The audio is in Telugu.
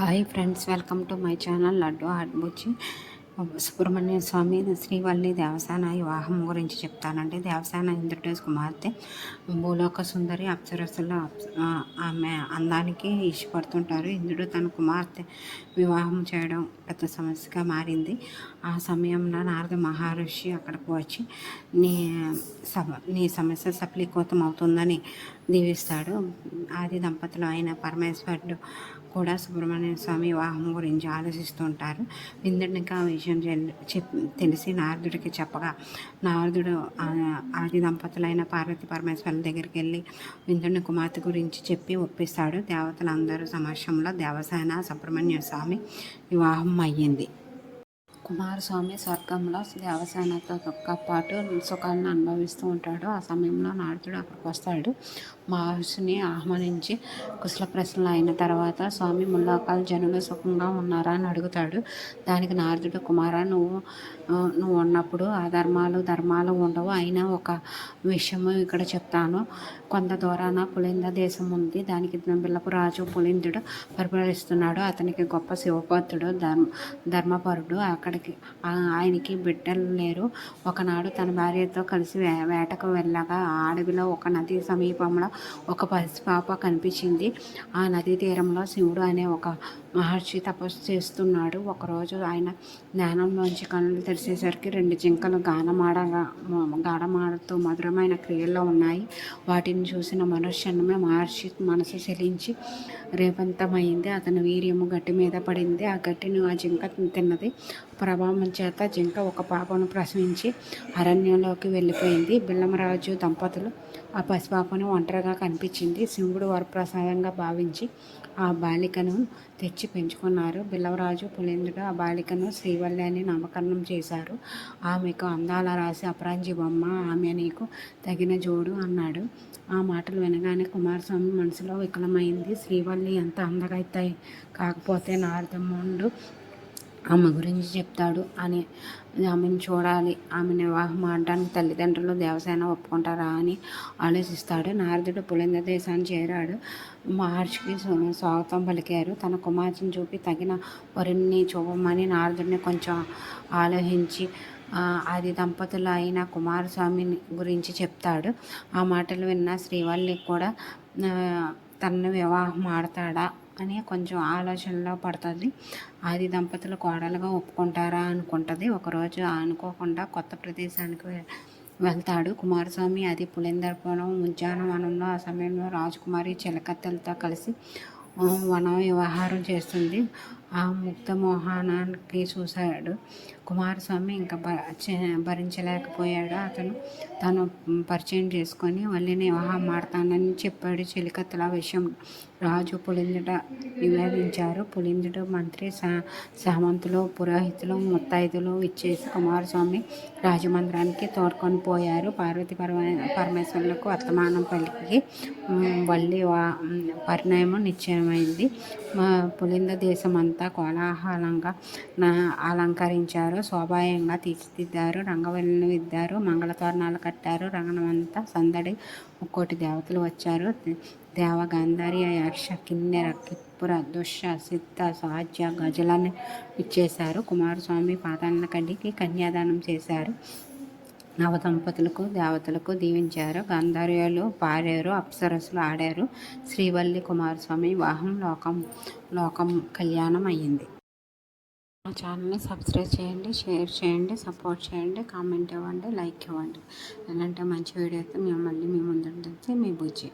Hi friends welcome to my channel Laddu Bujji Subrahmanya Swami Srivalli Devasena వివాహం గురించి చెప్తానండి. దేవసాన ఇంద్రటేజ్ కుమార్తె భూలోక సుందరి అప్సరసుల ఆమె అందానికి ఇష్టపడుతుంటారు. ఇంద్రుడు తన కుమార్తె వివాహం చేయడం పెద్ద సమస్యగా మారింది. ఆ సమయంలో నారద మహర్షి అక్కడికి వచ్చి నీ సమ నీ సమస్య సఫలీకృతం అవుతుందని దీవిస్తాడు. ఆది దంపతులు అయిన పరమేశ్వరుడు కూడా సుబ్రహ్మణ్య స్వామి వివాహం గురించి ఆలోచిస్తుంటారు. విందుడికి ఆ విషయం తెలిసి నారదుడికి చెప్పగా నారదుడు ఆది దంపతులైన పార్వతి పరమేశ్వరుల దగ్గరికి వెళ్ళి విందుడిని కుమార్తె గురించి చెప్పి ఒప్పిస్తాడు. దేవతలందరూ సమక్షంలో దేవసేన సుబ్రహ్మణ్య స్వామి వివాహం అయ్యింది. కుమారస్వామి స్వర్గంలో దేవసేనతో పాటు సుఖాలను అనుభవిస్తూ ఉంటాడు. ఆ సమయంలో నారదుడు అక్కడికి వస్తాడు. మహర్షిని ఆహ్వానించి కుశల ప్రశ్నలు అయిన తర్వాత స్వామి ముల్లోకాల జనులు సుఖంగా ఉన్నారా? అని అడుగుతాడు. దానికి నారదుడు కుమార నువ్వు నువ్వు ఉన్నప్పుడు ఆ ధర్మాలు ధర్మాలు ఉండవు. అయినా ఒక విషయము ఇక్కడ చెప్తాను. కొంత దూరాన పులింద దేశం ఉంది. దానికి బిల్లపు రాజు పులిందుడు పరిపాలిస్తున్నాడు. అతనికి గొప్ప శివభక్తుడు ధర్మ ధర్మపరుడు. అక్కడికి ఆయనకి బిడ్డలు లేరు. ఒకనాడు తన భార్యతో కలిసి వే వేటకు వెళ్ళగా ఆ అడవిలో ఒక నది సమీపంలో ఒక పసిపాప కనిపించింది. ఆ నదీ తీరంలో శివుడు అనే ఒక మహర్షి తపస్సు చేస్తున్నాడు. ఒకరోజు ఆయన జ్ఞానంలోంచి కనులు తెరిచేసరికి రెండు జింకలు గానమాడగా గాఢమాడుతూ మధురమైన క్రియల్లో ఉన్నాయి. వాటిని చూసిన మనుష్యమే మహర్షి మనసు చెలించి రేపంతమైంది అతని వీర్యము గట్టి మీద పడింది. ఆ గట్టిని ఆ జింక తిన్నది. ప్రభావం చేత జింక ఒక పాపను ప్రసవించి అరణ్యంలోకి వెళ్ళిపోయింది. బిల్లమరాజు దంపతులు ఆ పసిపాపను ఒంటరిగా కనిపించింది. శివుడు వరప్రసాదంగా భావించి ఆ బాలికను తెచ్చి పెంచుకున్నారు. బిల్లవరాజు పులేంద్రుడు ఆ బాలికను శ్రీవల్లి అని నామకరణం చేశారు. ఆమెకు అందాల రాసి అపరాంజి బొమ్మ ఆమె నీకు తగిన జోడు అన్నాడు. ఆ మాటలు వినగానే కుమారస్వామి మనసులో వికలమైంది. శ్రీవల్లి ఎంత అందగైతాయి కాకపోతే నారదమ్ముండు ఆమె గురించి చెప్తాడు అని ఆమెను చూడాలి ఆమెను వివాహం ఆడడానికి తల్లిదండ్రులు దేవసేన ఒప్పుకుంటారా అని ఆలోచిస్తాడు. నారదుడు పులింద దేశాన్ని చేరాడు. మహర్షికి స్వాగతం పలికారు. తన కుమార్తెను చూపి తగిన వరుణ్ణి చూపమని నారదుడిని కొంచెం ఆలోచించి అది దంపతులు అయిన కుమారస్వామిని గురించి చెప్తాడు. ఆ మాటలు విన్న శ్రీవల్లి కూడా తనను వివాహం ఆడతాడా అని కొంచెం ఆలోచనలో పడుతుంది. ఆది దంపతులు కోడలుగా ఒప్పుకుంటారా అనుకుంటుంది. ఒకరోజు అనుకోకుండా కొత్త ప్రదేశానికి వెళ్తాడు. కుమారస్వామి అది పులేందరపురం ఉద్యానవనంలో ఆ సమయంలో రాజకుమారి చిలకత్తెలతో కలిసి వన వ్యవహారం చేస్తుంది. ఆ ముక్త మోహనానికి చూశాడు. కుమారస్వామి ఇంకా భరించలేకపోయాడు. అతను తను పరిచయం చేసుకొని మళ్ళీ వివాహం మాడతానని చెప్పాడు. చెలికత్తల విషయం రాజు పులిందుట నివేదించారు పులిందుడు మంత్రి సామంతులు పురోహితులు ముత్తైదులు ఇచ్చేసి కుమారస్వామి రాజమందిరానికి తోడుకొని పోయారు. పార్వతి పరమ పరమేశ్వరులకు వర్తమానం పలికి వల్లి పరిణయం నిశ్చయమైంది. పులింద దేశం అంతా కోలాహలంగా అలంకరించారు. శోభాయంగా తీర్చిదిద్దారు. రంగవల్లిని విద్దారు. మంగళతోరణాలు కట్టారు. రంగనమంతా సందడి ముక్కోటి దేవతలు వచ్చారు. దేవ గాంధారి యక్ష కిన్నెర కిప్పుర దుష్య సిద్ధ సాధ్య గజలని ఇచ్చేశారు. కుమారస్వామి పాదాలను కడిగి కన్యాదానం చేశారు. నవదంపతులకు దేవతలకు దీవించారు. గంధర్వులు పారారు అప్సరసులు ఆడారు. శ్రీవల్లి కుమారస్వామి వివాహం లోకం లోకం కళ్యాణం అయ్యింది. మా ఛానల్ని సబ్స్క్రైబ్ చేయండి షేర్ చేయండి సపోర్ట్ చేయండి కామెంట్ ఇవ్వండి లైక్ ఇవ్వండి. ఎలాంటి మంచి వీడియోతో మేము మళ్ళీ మీ ముందు మీ బుజ్జి.